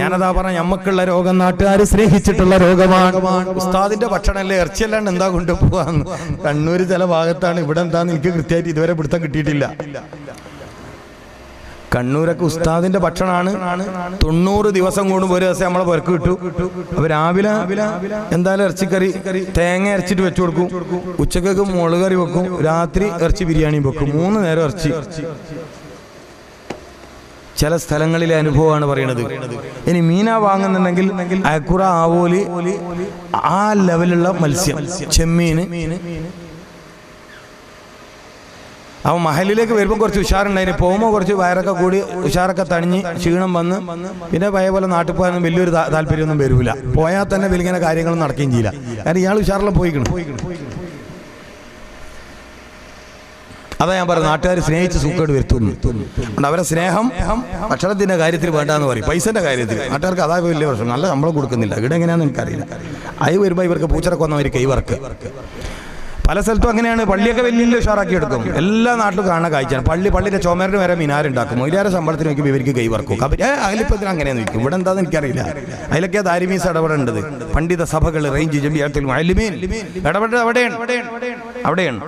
ഞാനതാ പറഞ്ഞ നമ്മക്കുള്ള രോഗം നാട്ടുകാർ സ്നേഹിച്ചിട്ടുള്ള രോഗമാണ്. ഉസ്താദിന്റെ ഭക്ഷണമല്ലേ? ഇറച്ചിയല്ലാണ്ട് എന്താ കൊണ്ടുപോവാന്ന്. കണ്ണൂര് ചില ഭാഗത്താണ്. ഇവിടെ എന്താന്ന് എനിക്ക് കൃത്യമായിട്ട് ഇതുവരെ പിടുത്തം കിട്ടിയിട്ടില്ല. കണ്ണൂരൊക്കെ ഉസ്താദിന്റെ ഭക്ഷണമാണ്. തൊണ്ണൂറ് ദിവസം കൂടുമ്പോൾ ഒരു ദിവസം നമ്മളെ പുരക്ക് കിട്ടു. അപ്പൊ രാവിലെ എന്തായാലും ഇറച്ചിക്കറി തേങ്ങ ഇറച്ചിട്ട് വെച്ചു കൊടുക്കും. ഉച്ചക്കൊക്കെ മുളക് കറി വെക്കും. രാത്രി ഇറച്ചി ബിരിയാണി വെക്കും. മൂന്ന് നേരം ഇറച്ചി. ചില സ്ഥലങ്ങളിലെ അനുഭവമാണ് പറയുന്നത്. ഇനി മീന വാങ്ങുന്നുണ്ടെങ്കിൽ അയക്കുറ ആവോലി ആ ലെവലുള്ള മത്സ്യം ചെമ്മീന് അവൻ മഹലിലേക്ക് വരുമ്പോൾ കുറച്ച് ഉഷാറുണ്ടായിരുന്നു പോകുമ്പോൾ കുറച്ച് വയറൊക്കെ കൂടി ഉഷാറൊക്കെ തണിഞ്ഞ് ക്ഷീണം വന്ന് പിന്നെ പഴയ പോലെ നാട്ടിൽ പോകാനും വലിയൊരു താല്പര്യമൊന്നും വരില്ല പോയാൽ തന്നെ വലിയ കാര്യങ്ങളും നടക്കുകയും ചെയ്യില്ല. കാരണം ഇയാൾ ഉഷാറെല്ലാം പോയിക്കണം. അതാ ഞാൻ പറഞ്ഞു നാട്ടുകാർ സ്നേഹിച്ച് സൂക്കേട് വരുത്തുന്നു. അതുകൊണ്ട് അവരെ സ്നേഹം ഭക്ഷണത്തിന്റെ കാര്യത്തിൽ വേണ്ടാന്ന് പറയും. പൈസന്റെ കാര്യത്തിൽ. നാട്ടുകാർക്ക് അതാ വലിയ പ്രശ്നം. നല്ല ശമ്പളം കൊടുക്കുന്നില്ല. ഇവിടെ എങ്ങനെയാണെന്ന് എനിക്കറിയില്ല. അത് വരുമ്പോൾ ഇവർക്ക് പൂച്ചറ കൊന്നവർ കൈവർക്ക് പല സ്ഥലത്തും അങ്ങനെയാണ്. പള്ളിയൊക്കെ വലിയ ഉഷാറാക്കി എടുക്കും. എല്ലാ നാട്ടിലും കാണുന്ന കാഴ്ചയാണ്. പള്ളി പള്ളിയുടെ ചുമരിന് വരെ മിനാരുണ്ടാക്കും. മൊയിലാരെ ശമ്പളത്തിന് നോക്കി ഇവർക്ക് കൈവർക്കും ഏ അതിലിപ്പത്തിന് അങ്ങനെയാണ് നിൽക്കും ഇവിടെ എന്താന്ന് എനിക്കറിയില്ല. അതിലൊക്കെ ദാരിമീസ് ഇടപെടേണ്ടത് പണ്ഡിത സഭകൾ റേഞ്ച് ജമിയത്തിൽ അലിമീൻ ഇടപെടേണ്ടത് അവിടെയാണ്. അവിടെയാണ്.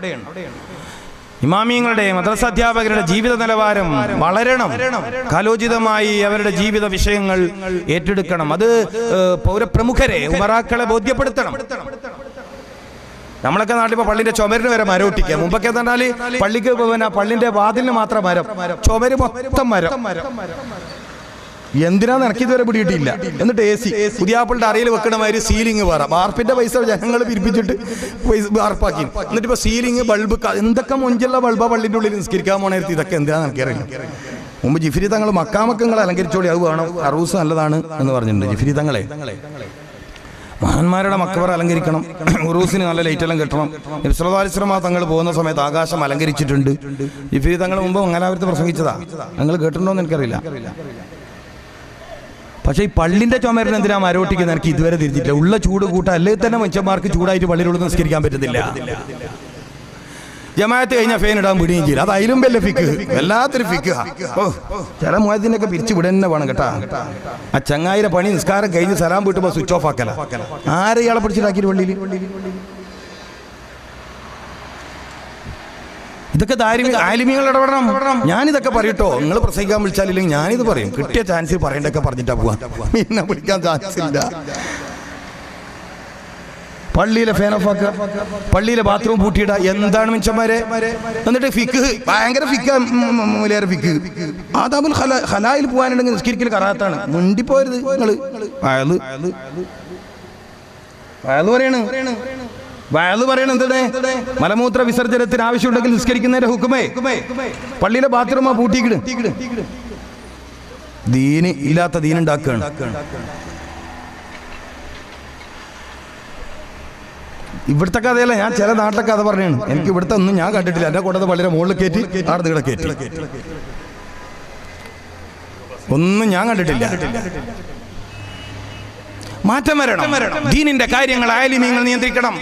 ഇമാമിയങ്ങളുടെ മദ്രസ അധ്യാപകരുടെ ജീവിത നിലവാരം വളരണം. കാലോചിതമായി അവരുടെ ജീവിത വിഷയങ്ങൾ ഏറ്റെടുക്കണം. അത് പൗരപ്രമുഖരെ ഉമറാക്കളെ ബോധ്യപ്പെടുത്തണം. നമ്മളൊക്കെ നാട്ടിൽ പള്ളിന്റെ ചുമരിന് വരെ മരം ഒട്ടിക്കുക മുമ്പൊക്കെ പറഞ്ഞാൽ പള്ളിക്ക് പിന്നെ പള്ളിന്റെ വാതിലിന് മാത്രം മരം. ചുമര് മൊത്തം മരം. എന്തിനാന്ന് എനിക്ക് ഇതുവരെ പിടിയിട്ടില്ല എന്നിട്ട് എ സി പുതിയാപ്പിളുടെ അറയിൽ വെക്കണ മാതിരി സീലിംഗ് വേറെ. വാർപ്പിന്റെ പൈസ ജനങ്ങൾ പിരിപ്പിച്ചിട്ട് പൈസ വാർപ്പാക്കി. എന്നിട്ട് ഇപ്പൊ സീലിംഗ് ബൾബ് എന്തൊക്കെ മുഞ്ചുള്ള ബൾബാ പള്ളിന്റെ ഉള്ളിൽ നിസ്കരിക്കാൻ പോണേരത്തി ഇതൊക്കെ എന്തിനാന്ന് എനിക്കറിയില്ല. മുമ്പ് ജിഫിരി തങ്ങൾ മക്കാമക്കങ്ങളെ അലങ്കരിച്ചോളി അത് വേണം. അറൂസ് നല്ലതാണ് എന്ന് പറഞ്ഞിട്ടുണ്ട് ജിഫിരി തങ്ങളെ. മഹാന്മാരുടെ മക്കവർ അലങ്കരിക്കണം. ഉറൂസിന് നല്ല ലൈറ്റെല്ലാം കെട്ടണം. നബ്സലാസ്ലമ തങ്ങൾ പോകുന്ന സമയത്ത് ആകാശം അലങ്കരിച്ചിട്ടുണ്ട്. ജിഫിരി തങ്ങൾ മുമ്പ് മംഗലാപുരത്ത് പ്രസംഗിച്ചതാ. നിങ്ങൾ കേട്ടിട്ടുണ്ടോ എന്ന് എനിക്കറിയില്ല. പക്ഷേ ഈ പള്ളിന്റെ ചുമരിന് എന്തിനാ മരോട്ടിക്കുന്നത് എനിക്ക് ഇതുവരെ തിരിഞ്ഞിട്ടില്ല. ഉള്ള ചൂട് കൂട്ട അല്ലെങ്കിൽ തന്നെ മനുഷ്യന്മാർക്ക് ചൂടായിട്ട് പള്ളിയിലുള്ള നിസ്കരിക്കാൻ പറ്റുന്നില്ല. ജമാഅത്ത് കഴിഞ്ഞാൽ ഫെയിൻ ഇടാൻ വിടുകയും ചെയ്യില്ല അത് അതിലും വല്ല ഫിക്ക് വല്ലാത്തൊരു ഫിക്ക് ചില മുഹത്തിനൊക്കെ പിരിച്ചു വിടന്നെ വേണം കേട്ടാ. ആ ചങ്ങായിരെ പണി നിസ്കാരം കഴിഞ്ഞ് സലാം വീട്ടുമ്പോൾ സ്വിച്ച് ഓഫ് ആക്കല. ആരെ ഇയാളെ പിടിച്ചിട്ടാക്കിയിട്ട് പള്ളിയിൽ? ഇതൊക്കെ ആലിമികൾ ഇടപെടണം. ഞാനിതൊക്കെ പറയട്ടോ നിങ്ങൾ പ്രസംഗിക്കാൻ വിളിച്ചാലില്ലെങ്കിൽ ഞാനിത് പറയും. കിട്ടിയ ചാൻസ് പറയണ്ടൊക്കെ പറഞ്ഞിട്ടാ പോവാ. പിന്നെ വിളിക്കാൻ ചാൻസ് ഇല്ല. പള്ളിയിലെ ഫാൻ ഓഫ് ആക്കുക. പള്ളിയിലെ ബാത്റൂം പൂട്ടിയിട എന്താണ് മിച്ചന്മാരെ? എന്നിട്ട് ഫിക്ക് ഭയങ്കര ഫിക്ക് മുലേറെ ഫിക്ക് ആദാബുൽ ഹല ഹലായിൽ പോകാനുണ്ടെങ്കിൽ നിസ്കരിക്കൽ കറാത്താണ്. മുണ്ടിപ്പോരുത് നിങ്ങൾ. അയാൾ അയാൾ പറയണ്. വയൽ പറയണ എന്താണ്? മലമൂത്ര വിസർജനത്തിന് ആവശ്യമുണ്ടെങ്കിൽ നിസ്കരിക്കുന്നതിന്റെ ഹുക്കുമേ. പള്ളിയിലെ ബാത്റൂമാ പൂട്ടിക്കിട് ദീന് ഇല്ലാത്ത ദീനുണ്ടാക്കുകയാണ് ഇവിടുത്തെ കഥയല്ല ഞാൻ ചില നാട്ടിലെ കഥ പറഞ്ഞാണ്. എനിക്ക് ഇവിടുത്തെ ഒന്നും ഞാൻ കണ്ടിട്ടില്ല. എന്റെ കൂടെ വളരെ മുകളിൽ കയറ്റി ആടെ കയറ്റി. ഒന്നും ഞാൻ കണ്ടിട്ടില്ല. മാറ്റം വരണം. ദീനിന്റെ കാര്യങ്ങൾ ആലിമീങ്ങൾ നിയന്ത്രിക്കണം.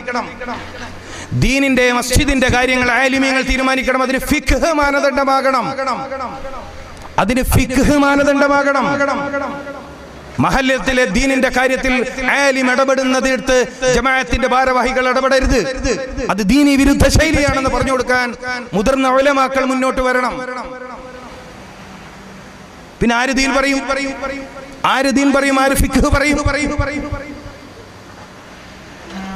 ദീനിന്റെ മസ്ജിദിന്റെ കാര്യങ്ങൾ ആലിമീങ്ങൾ തീരുമാനിക്കണം. അതിന് ഫിഖ് മാനദണ്ഡമാകണം. അതിന് ഫിഖ് മാനദണ്ഡമാകണം. മഹല്യത്തിലെ ദീനിന്റെ കാര്യത്തിൽ ആലിം ഇടപെടുന്നതിടത്ത് ജമാഅത്തിന്റെ ഭാരവാഹികൾ ഇടപെടരുത്. അത് ദീനി വിരുദ്ധ ശൈലിയാണെന്ന് പറഞ്ഞു കൊടുക്കാൻ മുതിർന്ന ഒലമാക്കൾ മുന്നോട്ട് വരണം. പിന്നെ ആര് ദീൻ പറയും? ആര് ദീൻ പറയും ആര് ഫിഖ് പറയും?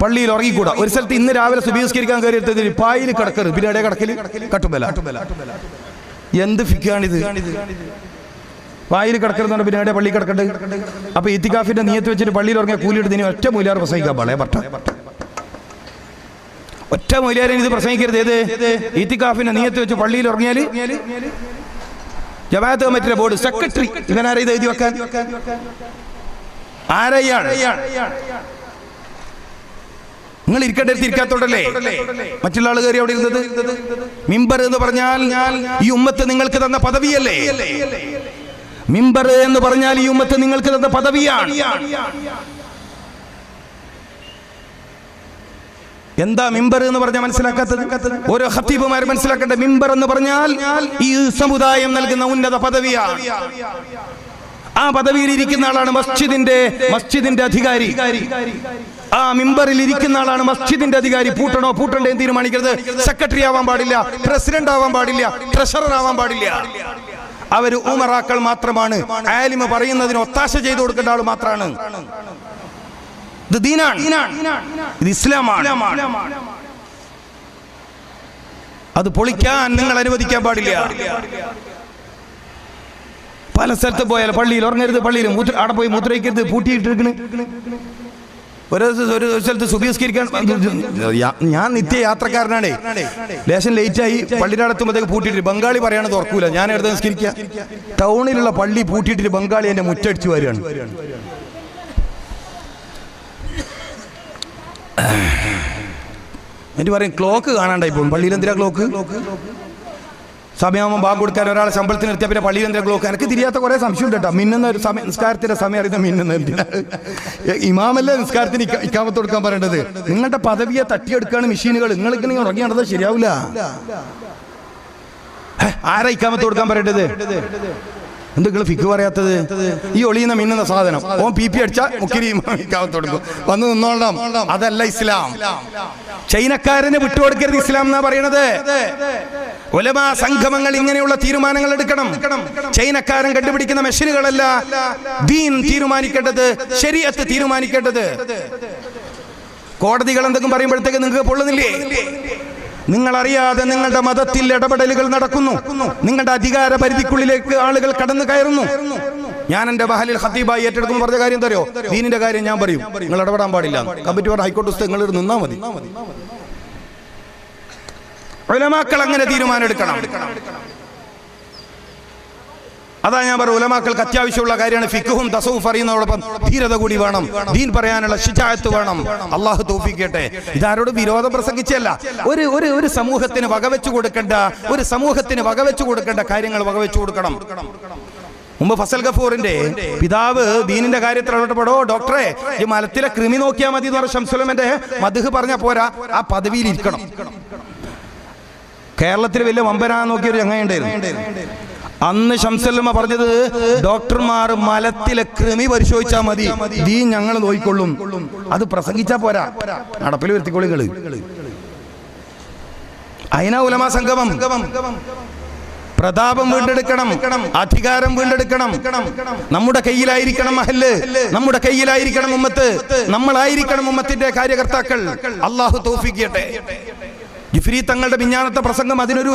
പള്ളിയിൽ ഉറങ്ങിക്കൂടാ. ഒരു സ്ഥലത്ത് ഇന്ന് രാവിലെ സുബീസ്കരിക്കാൻ കയറി പായിൽ കിടക്കരുത്. പിന്നെ ഇടയെ കിടക്കൽ കട്ടുമ്പല എന്ത് ഫിക്കാണിത് വായിൽ കിടക്കരുതാണ് പിന്നെ എവിടെ പള്ളി കിടക്കണ്ട്. അപ്പൊ ഇത്തിക്കാഫിന്റെ നീയത്ത് വെച്ചിട്ട് പള്ളിയിൽ ഉറങ്ങിയ കൂലിയിട്ട് ഇനി ഒറ്റ മൂലാർ പ്രസംഗിക്കാൻ പാടേ പട്ട. ഒറ്റ മൂലാരൻ ഇത് പ്രസംഗിക്കരുത്. ഏത്? ഇത്തിക്കാഫിന്റെ നീയത്ത് വെച്ച് പള്ളിയിൽ ഉറങ്ങിയാൽ ജമാഅത്ത് കമ്മിറ്റിയുടെ ബോർഡ് സെക്രട്ടറി ഇവനാരെ ഇത് എഴുതി വെക്കാൻ? ആരെയാണ്? നിങ്ങൾ ഇരിക്കേണ്ടത് ഇരിക്കാത്തോടല്ലേ മറ്റുള്ള ആൾ കയറി അവിടെ ഇരുന്നത്? മിമ്പർ എന്ന് പറഞ്ഞാൽ ഈ ഉമ്മത്ത് നിങ്ങൾക്ക് തന്ന പദവിയല്ലേ? മിമ്പർ എന്ന് പറഞ്ഞാൽ ഈ ഉമ്മത്ത് നിങ്ങൾക്ക് തന്ന പദവിയാണ്. എന്താ മിമ്പർ എന്ന് പറഞ്ഞാൽ മനസ്സിലാക്കാത്തത്? ഓരോ ഹത്തീബുമാർ മനസ്സിലാക്കേണ്ട മിമ്പർ എന്ന് പറഞ്ഞാൽ ഈ സമുദായം നൽകുന്ന ഉന്നത പദവിയാണ്. ആ പദവിയിൽ ഇരിക്കുന്ന ആളാണ് മസ്ജിദിന്റെ മസ്ജിദിന്റെ അധികാരി. ആ മിമ്പറിൽ ഇരിക്കുന്ന ആളാണ് മസ്ജിദിന്റെ അധികാരി. പൂട്ടണോ പൂട്ടണ്ടേ തീരുമാനിക്കരുത്. സെക്രട്ടറി ആവാൻ പാടില്ല പ്രസിഡന്റ് ആവാൻ പാടില്ല ട്രഷറർ ആവാൻ പാടില്ല. അവർ ഉമറാക്കൾ മാത്രമാണ്. ആലിമ പറയുന്നതിന് ഒത്താശ ചെയ്തു കൊടുക്കേണ്ട ആൾ മാത്രമാണ് ഇത് ദീനാണ്. ഇത് ഇസ്ലാമാണ്. അത് പൊളിക്കാൻ നിങ്ങൾ അനുവദിക്കാൻ പാടില്ല. പല സ്ഥലത്ത് പോയാൽ പള്ളിയിൽ ഉറങ്ങരുത് പള്ളിയിൽ മൂത്ര അവിടെ പോയി മൂത്രയ്ക്കരുത് പൂട്ടിയിട്ടിരിക്കണ്. ഒരു ഒരു സ്ഥലത്ത് സുബീസ്കരിക്കാൻ ഞാൻ നിത്യ യാത്രക്കാരനാണേ ലേശം ലേറ്റ് ആയി പള്ളിയുടെ അടുത്തുമ്പോഴത്തേക്ക് പൂട്ടിയിട്ട് ബംഗാളി പറയണത് തുറക്കൂല ഞാൻ എടുത്ത് നിസ്കരിക്കുക ടൗണിലുള്ള പള്ളി പൂട്ടിയിട്ടിട്ട് ബംഗാളി എന്നെ മുറ്റടിച്ചു വരികയാണ്. എന്നിട്ട് പറയും ക്ലോക്ക് കാണാണ്ടായി പോകും. പള്ളിയിൽ എന്തിനാ ക്ലോക്ക് സമയമാകുമ്പോൾ ബാങ്ക് കൊടുക്കാൻ ഒരാളെ ശമ്പളത്തിന് നിർത്തിയാൽ പിന്നെ പള്ളിയിൽ എന്തിനാ ക്ലോക്ക് എനിക്ക് തിരിയാത്ത കുറേ സംശയം കേട്ടോ. മിന്നുന്ന ഒരു സമയം നിസ്കാരത്തിന്റെ സമയം അറിയുന്ന മിന്നുന്ന ഇമാമല്ലേ നിസ്കാരത്തിന് ഇക്ക- ഇക്കാമത്ത് കൊടുക്കാൻ പറയേണ്ടത്? നിങ്ങളുടെ പദവിയെ തട്ടിയെടുക്കുകയാണ് മെഷീനുകൾ. നിങ്ങൾക്ക് നിങ്ങൾ ഉറങ്ങി നടന്നത് ശരിയാവില്ല. ആരാ ഇക്കാമത്ത് കൊടുക്കാൻ പറയേണ്ടത്? എന്തെങ്കിലും ഫിക്ക് പറയാത്തത്? ഈ ഒളിയുന്ന മിന്നുന്ന സാധനം. ഓൻ പി പി അടിച്ചാൽ മുക്കിരി ഇക്കാമത്ത് കൊടുക്കും. വന്ന് നിന്നോളണം. അതല്ല ഇസ്ലാം. ചൈനക്കാരന് വിട്ടുകൊടുക്കരുത് ഇസ്ലാം എന്നാ പറയണത്? ഒലമാ സംഗമങ്ങൾ ഇങ്ങനെയുള്ള തീരുമാനങ്ങൾ എടുക്കണം. ചൈനക്കാരൻ കണ്ടുപിടിക്കുന്ന മെഷീനുകളല്ല ദീൻ തീരുമാനിക്കേണ്ടത് ശരിയത്ത് തീരുമാനിക്കേണ്ടത്. കോടതികൾ എന്തെങ്കിലും പറയുമ്പോഴത്തേക്ക് നിങ്ങൾക്ക് പൊള്ളുന്നില്ലേ? നിങ്ങൾ അറിയാതെ നിങ്ങളുടെ മതത്തിൽ ഇടപെടലുകൾ നടക്കുന്നു. നിങ്ങളുടെ അധികാര പരിധിക്കുള്ളിലേക്ക് ആളുകൾ കടന്നു കയറുന്നു. ഞാൻ എന്റെ ബഹലിൽ ഹത്തീബായി ഏറ്റെടുക്കുമ്പോൾ പറഞ്ഞ കാര്യം തരോ ദീനിന്റെ കാര്യം ഞാൻ പറയും. നിങ്ങൾ ഇടപെടാൻ പാടില്ല. കമ്മിറ്റി പറഞ്ഞ ഹൈക്കോടതി നിങ്ങൾ നിന്നാ മതി. ഉലമാക്കൾ അങ്ങനെ തീരുമാനം എടുക്കണം. അതാ ഞാൻ പറ ഉലമാക്കൾക്ക് അത്യാവശ്യമുള്ള കാര്യമാണ്. ഫിക്കുഹും തസവും അറിയുന്നതോടൊപ്പം ധീരത കൂടി വേണം. ദീൻ പറയാനുള്ള ശിചായത്ത് വേണം. അള്ളാഹു തോപ്പിക്കട്ടെ ഇതാരോട് വിരോധം പ്രസംഗിച്ചല്ല ഒരു ഒരു ഒരു സമൂഹത്തിന് വകവെച്ചു കൊടുക്കേണ്ട ഒരു സമൂഹത്തിന് വകവെച്ചു കൊടുക്കേണ്ട കാര്യങ്ങൾ വകവെച്ചു കൊടുക്കണം. മുമ്പ് ഫസൽ ഗഫൂറിന്റെ പിതാവ് ദീനിന്റെ കാര്യത്തിൽ ഇടപെടോ ഡോക്ടറെ ഈ മലത്തിലെ കൃമി നോക്കിയാൽ മതി എന്ന് പറഞ്ഞ ഷംസുലമന്റെ മധുഹ് പറഞ്ഞ പോരാ. ആ പദവിയിൽ ഇരിക്കണം. കേരളത്തിൽ വലിയ വമ്പനാ നോക്കിയൊരു ചങ്ങയുണ്ടായിരുന്നു അന്ന് ഷംസല്ലമ്മ പറഞ്ഞത് ഡോക്ടർമാർ മലത്തിലെ കൃമി പരിശോധിച്ചാൽ മതി. ദീ ഞങ്ങൾ നോയിക്കൊള്ളും. അത് പ്രസംഗിച്ചാ പോരാ. നടപ്പിൽ വരുത്തിക്കൊള്ളികൾ അയിന ഉലമാ സംഗമം. പ്രതാപം വീണ്ടെടുക്കണം. അധികാരം വീണ്ടെടുക്കണം. നമ്മുടെ കയ്യിലായിരിക്കണം മഹൽ നമ്മുടെ കയ്യിലായിരിക്കണം ഉമ്മത്ത്. നമ്മളായിരിക്കണം ഉമ്മത്തിന്റെ കാര്യകർത്താക്കൾ. അള്ളാഹു തോഫിക്കട്ടെ ജിഫ്രി തങ്ങളുടെ വിജ്ഞാനത്തെ പ്രസംഗം അതിനൊരു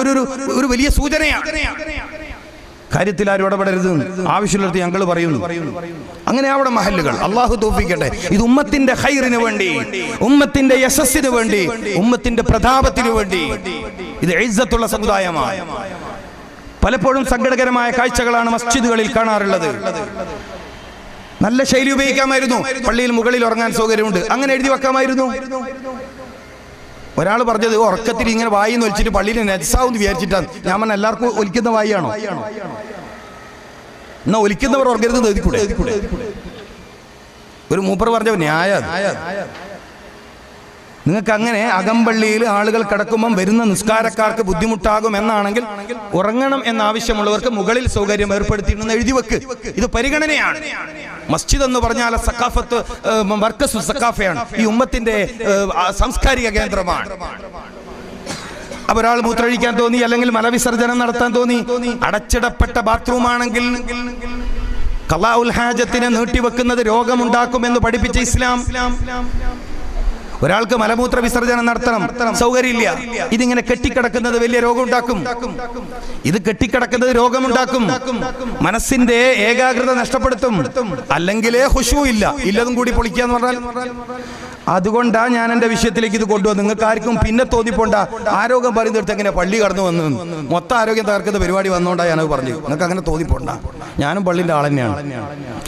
ഒരു വലിയ സൂചനയാണ്. കാര്യത്തിൽ ആരും ഇടപെടരുത് ആവശ്യമുള്ളത് ഞങ്ങൾ പറയുന്നു. അങ്ങനെ അവിടെ മഹല്ലുകൾ. അള്ളാഹു തോപ്പിക്കട്ടെ ഇത് ഉമ്മത്തിന്റെ ഹൈറിന് വേണ്ടി ഉമ്മത്തിന്റെ യശസ്സിന് വേണ്ടി ഉമ്മത്തിന്റെ പ്രതാപത്തിന് വേണ്ടി. ഇത് എഴുത്തുള്ള സമുദായമാണ്. പലപ്പോഴും സങ്കടകരമായ കാഴ്ചകളാണ് മസ്ജിദുകളിൽ കാണാറുള്ളത്. നല്ല ശൈലി ഉപയോഗിക്കാമായിരുന്നു. പള്ളിയിൽ മുകളിൽ ഉറങ്ങാൻ സൗകര്യമുണ്ട്. അങ്ങനെ എഴുതി വെക്കാമായിരുന്നു. ഒരാൾ പറഞ്ഞത് ഉറക്കത്തിൽ ഇങ്ങനെ വായി ഒലിച്ചിട്ട് പള്ളിയിൽ നെജസാവെന്ന് വിചാരിച്ചിട്ടാണ്. ഞാൻ പറഞ്ഞ എല്ലാവർക്കും ഒലിക്കുന്ന വായിയാണോ? എന്നാ ഒലിക്കുന്നവർ ഉറങ്ങരുത് ഒരു മൂപ്പർ പറഞ്ഞ ന്യായ നിങ്ങൾക്ക് അങ്ങനെ അകമ്പള്ളിയിൽ ആളുകൾ കിടക്കുമ്പം വരുന്ന നിസ്കാരക്കാർക്ക് ബുദ്ധിമുട്ടാകും എന്നാണെങ്കിൽ ഉറങ്ങണം എന്നാവശ്യമുള്ളവർക്ക് മുകളിൽ സൗകര്യം ഏർപ്പെടുത്തിയിട്ടുണ്ടെന്ന് എഴുതി വെക്ക്. ഇത് പരിഗണനയാണ്. മസ്ജിദ് എന്ന് പറഞ്ഞാൽ സക്കാഫത്ത് വർക്കസ് സക്കാഫയാണ് ഈ ഉമ്മത്തിന്റെ സാംസ്കാരിക കേന്ദ്രമാണ്. അപ്പൊ ഒരാൾ മൂത്രഴിക്കാൻ തോന്നി അല്ലെങ്കിൽ മലവിസർജനം നടത്താൻ തോന്നി. അടച്ചിടപ്പെട്ട ബാത്റൂം ആണെങ്കിൽ കലാ ഹാജത്തിനെ നീട്ടിവെക്കുന്നത് രോഗമുണ്ടാക്കുമെന്ന് പഠിപ്പിച്ച ഇസ്ലാം. ഒരാൾക്ക് മലമൂത്ര വിസർജനം നടത്തണം സൗകര്യമില്ല. ഇതിങ്ങനെ കെട്ടിക്കിടക്കുന്നത് വലിയ രോഗം ഉണ്ടാക്കും ഇത് കെട്ടിക്കിടക്കുന്നത് രോഗമുണ്ടാക്കും. മനസ്സിന്റെ ഏകാഗ്രത നഷ്ടപ്പെടുത്തും. അല്ലെങ്കിലേ ഹുഷു ഇല്ല. ഇല്ലതും കൂടി പൊളിക്കാന്ന് പറഞ്ഞാൽ അതുകൊണ്ടാ ഞാൻ എന്റെ വിഷയത്തിലേക്ക് ഇത് കൊണ്ടുവന്നു നിങ്ങൾക്ക് ആർക്കും പിന്നെ തോന്നിപ്പോണ്ട. ആരോഗ്യം പറയുന്നിടത്ത് എങ്ങനെ പള്ളി കടന്നു വന്നു മൊത്തം ആരോഗ്യം തകർക്കുന്ന പരിപാടി വന്നോണ്ടാ ഞാനത് പറഞ്ഞു നിങ്ങൾക്ക് അങ്ങനെ തോന്നിപ്പോണ്ട. ഞാനും പള്ളിന്റെ ആൾ തന്നെയാണ്.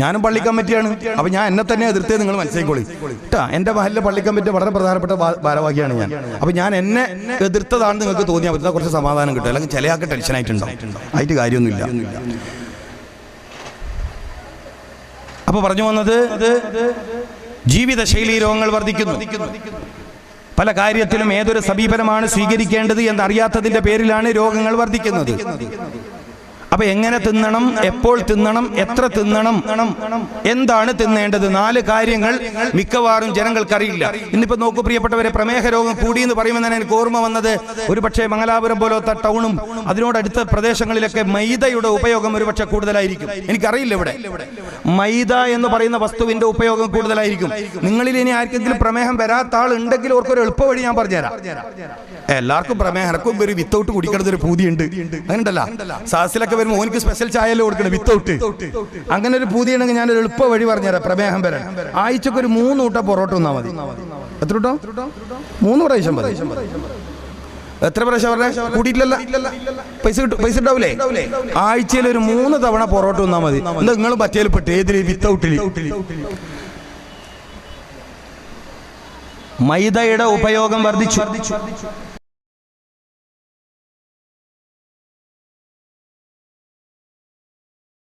ഞാനും പള്ളി കമ്മിറ്റിയാണ്. അപ്പൊ ഞാൻ എന്നെ തന്നെ എതിർത്തേ നിങ്ങൾ മനസ്സിലാക്കോളി കേട്ടാ എന്റെ മഹലിലെ പള്ളി കമ്മിറ്റി വളരെ പ്രധാനപ്പെട്ട ഭാരവാഹിയാണ് ഞാൻ. അപ്പൊ ഞാൻ എന്നെ എതിർത്തതാണ് നിങ്ങൾക്ക് തോന്നിയാൽ പറ്റുന്ന കുറച്ച് സമാധാനം കിട്ടും. അല്ലെങ്കിൽ ചില ആൾക്ക് ടെൻഷൻ ആയിട്ടുണ്ടാവും. ആയിട്ട് കാര്യമൊന്നുമില്ല. അപ്പൊ പറഞ്ഞു വന്നത് ജീവിതശൈലി രോഗങ്ങൾ വർദ്ധിക്കുന്നു. പല കാര്യത്തിലും ഏതൊരു സമീപനമാണ് സ്വീകരിക്കേണ്ടത് എന്നറിയാത്തതിന്റെ പേരിലാണ് രോഗങ്ങൾ വർദ്ധിക്കുന്നത്. അപ്പൊ എങ്ങനെ തിന്നണം? എപ്പോൾ തിന്നണം? എത്ര തിന്നണം? എന്താണ് തിന്നേണ്ടത്? നാല് കാര്യങ്ങൾ മിക്കവാറും ജനങ്ങൾക്കറിയില്ല. ഇന്നിപ്പോ നോക്കൂ പ്രിയപ്പെട്ടവരെ പ്രമേഹ രോഗം കൂടി എന്ന് പറയുമ്പോൾ എനിക്ക് ഓർമ്മ വന്നത് ഒരു പക്ഷേ മംഗലാപുരം പോലത്തെ ടൗണും അതിനോടടുത്ത പ്രദേശങ്ങളിലൊക്കെ മൈദയുടെ ഉപയോഗം ഒരു പക്ഷേ കൂടുതലായിരിക്കും. എനിക്കറിയില്ല ഇവിടെ. മൈദ എന്ന് പറയുന്ന വസ്തുവിന്റെ ഉപയോഗം കൂടുതലായിരിക്കും. നിങ്ങളിൽ ഇനി ആർക്കെങ്കിലും പ്രമേഹം വരാത്ത ആൾ ഉണ്ടെങ്കിൽ ഓർക്കൊരു എളുപ്പ വഴി ഞാൻ പറഞ്ഞുതരാം. എല്ലാവർക്കും പ്രമേഹം ഇറക്കും ഒരു വിത്തൗട്ട് കുടിക്കണത് ഒരു പൂതിയുണ്ട്. അങ്ങനെയുണ്ടല്ല. സാസിലൊക്കെ വരുമ്പോൾ ഓനിക്ക് സ്പെഷ്യൽ ചായല്ലോ കൊടുക്കണം? വിത്തൗട്ട്. അങ്ങനെ ഒരു പൂതി ഉണ്ടെങ്കിൽ ഞാൻ ഒരു എളുപ്പ വഴി പറഞ്ഞുതരാം പ്രമേഹം വരാൻ. ആഴ്ചക്ക് ഒരു മൂന്ന് കൂട്ട പൊറോട്ട വന്നാൽ മതി. എത്ര കൂട്ടോ? മൂന്ന് പ്രാവശ്യം മതി. എത്ര പ്രാവശ്യം പറഞ്ഞ? കൂട്ടിയിട്ടില്ലല്ല? പൈസ കിട്ടും. പൈസ ഉണ്ടാവില്ലേ ആഴ്ചയിൽ ഒരു മൂന്ന് തവണ പൊറോട്ട വന്നാൽ മതി. എന്താ നിങ്ങൾ പറ്റേൽ പെട്ട് ഏതിൽ വിത്തൗട്ടിൽ മൈദയുടെ ഉപയോഗം വർദ്ധിച്ചു.